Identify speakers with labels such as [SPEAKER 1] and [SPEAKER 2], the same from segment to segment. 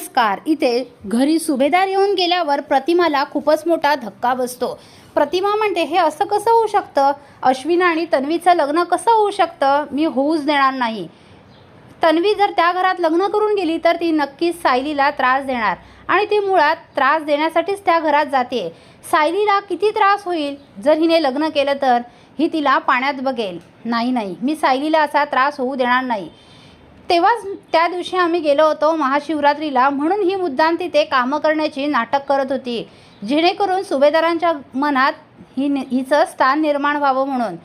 [SPEAKER 1] नमस्कार. इथे घरी सुभेदार येऊन गेल्यावर प्रतिमाला खूपच मोठा धक्का बसतो. प्रतिमा म्हणते हे असं कसं होऊ शकतं? अश्विन आणि तन्वीचं लग्न कसं होऊ शकतं? मी होऊच देणार नाही. तन्वी जर त्या घरात लग्न करून गेली तर ती नक्कीच सायलीला त्रास देणार आणि ती मुळात त्रास देण्यासाठीच त्या घरात जाते. सायलीला किती त्रास होईल? जर हिने लग्न केलं तर? ही तिला पाण्यात बघेल. नाही नाही मी सायलीला असा त्रास होऊ देणार नाही. तेव्हाच त्या दिवशी आम्ही गेलो होतो महाशिवरात्रीला. म्हणून ही मुद्दाम तिथे कामं करण्याची नाटक करत होती. जेणेकरून सुभेदारांच्या मनात ही हिचं स्थान निर्माण व्हावं म्हणून.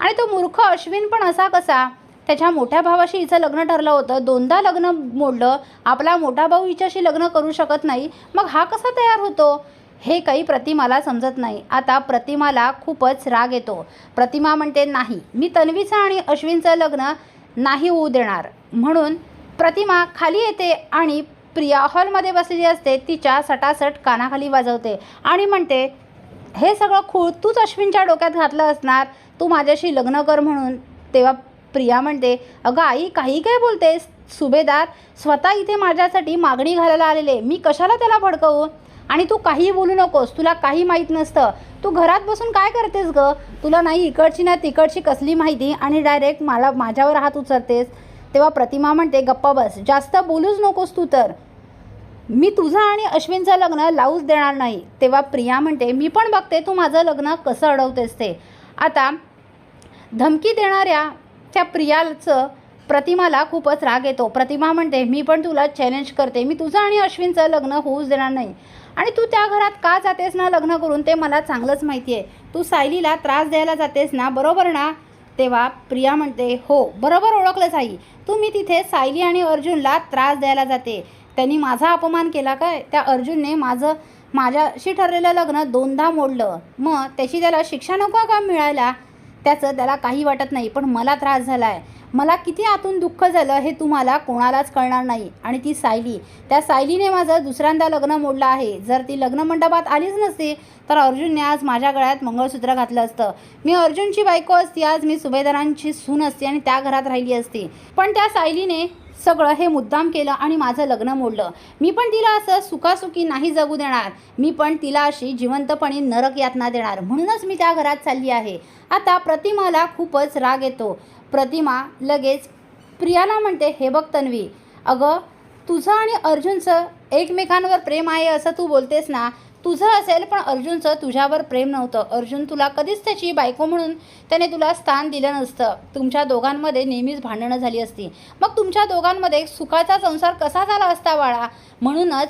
[SPEAKER 1] आणि तो मूर्ख अश्विन पण असा कसा? त्याच्या मोठ्या भावाशी हिचं लग्न ठरलं होतं. दोनदा लग्न मोडलं. आपला मोठा भाऊ हिच्याशी लग्न करू शकत नाही. मग हा कसा तयार होतो? हे काही प्रतिमाला समजत नाही. आता प्रतिमाला खूपच राग येतो. प्रतिमा म्हणते नाही मी तन्वीचं आणि अश्विनचं लग्न नाही होऊ देणार. म्हणून प्रतिमा खाली येते आणि प्रिया हॉलमध्ये बसलेली असते. तिच्या सटासट कानाखाली वाजवते आणि म्हणते हे सगळं खूळ तूच अश्विनच्या डोक्यात घातलं असणार. तू माझ्याशी लग्न कर म्हणून. तेव्हा प्रिया म्हणते अगं आई काही काय बोलतेस? सुभेदार स्वतः इथे माझ्यासाठी मागणी घालायला आलेले. मी कशाला त्याला भडकवू? आणि तू काहीही बोलू नकोस तुला काही माहीत नसतं. तू घरात बसून काय करतेस ग? तुला नाही इकडची ना तिकडची कसली माहिती? आणि डायरेक्ट मला माझ्यावर हात उचलतेस. तेव्हा प्रतिमा म्हणते गप्पा बस जास्त बोलूच नकोस तू तर. मी तुझं आणि अश्विनचं लग्न लावूच देणार नाही. तेव्हा प्रिया म्हणते मी पण बघते तू माझं लग्न कसं अडवतेस ते. आता धमकी देणाऱ्या त्या प्रियाचं प्रतिमाला खूपच राग येतो. प्रतिमा म्हणते मी पण तुला चॅलेंज करते. मी तुझं आणि अश्विनचं लग्न होऊच देणार नाही. आणि तू त्या घरात का जातेस ना लग्न करून ते मला चांगलंच माहिती आहे तू सायलीला त्रास द्यायला जातेस ना बरोबर ना? तेव्हा प्रिया म्हणते हो बरोबर ओळखलंच आई. तू मी तिथे सायली आणि अर्जुनला त्रास द्यायला जाते. त्यांनी माझा अपमान केला काय? त्या अर्जुनने माझं माझ्याशी ठरलेलं लग्न दोनदा मोडलं. मग त्याची त्याला शिक्षा नको का मिळायला? त्याचं त्याला काही वाटत नाही पण मला त्रास झाला आहे मला किती आतून दुःख झालं हे तुम्हाला कोणालाच कळणार नाही. आणि ती सायली त्या सायलीने माझं दुसऱ्यांदा लग्न मोडलं आहे. जर ती लग्न मंडपात आलीच नसती तर अर्जुनने आज माझ्या गळ्यात मंगळसूत्र घातलं असतं. मी अर्जुनची बायको असती आज मी सुभेदारांची सून असते आणि त्या घरात राहिली असती. पण त्या सायलीने सगळं हे मुद्दाम केलं आणि माझं लग्न मोडलं. मी पण तिला असं सुखासुखी नाही जगू देणार. मी पण तिला अशी जिवंतपणे नरक यातना देणार. म्हणूनच मी त्या घरात चालली आहे. आता प्रतिमाला खूपच राग येतो. प्रतिमा लगेच प्रियाला म्हणते हे बघ तन्वी अगं तुझं आणि अर्जुनचं एकमेकांवर प्रेम आहे असं तू बोलतेस ना तुझं असेल पण अर्जुनचं तुझ्यावर प्रेम नव्हतं. अर्जुन तुला कधीच त्याची बायको म्हणून त्याने तुला स्थान दिलं नसतं. तुमच्या दोघांमध्ये नेहमीच भांडणं झाली असती. मग तुमच्या दोघांमध्ये सुखाचा संसार कसा झाला असता बाळा? म्हणूनच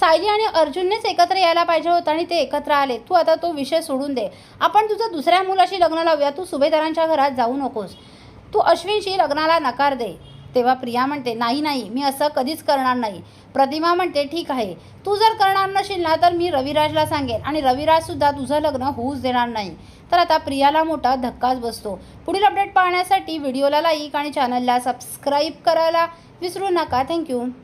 [SPEAKER 1] सायली आणि अर्जुननेच एकत्र यायला पाहिजे होतं आणि ते एकत्र आले. तू आता तो विषय सोडून दे. आपण तुझं दुसऱ्या मुलाशी लग्न लावूया. तू सुभेदारांच्या घरात जाऊ नकोस. तू अश्विनशी लग्नाला नकार दे. तेव्हा प्रिया म्हणते नाही नाही मी असं कधीच करणार नाही. प्रतिमा म्हणते ठीक आहे तू जर करणार नशील ना तर मी रविराजला सांगेन आणि रविराजसुद्धा तुझं लग्न होऊच देणार नाही. तर आता प्रियाला मोठा धक्काच बसतो. पुढील अपडेट पाहण्यासाठी व्हिडिओला लाईक आणि चॅनलला सबस्क्राईब करायला विसरू नका. थँक्यू.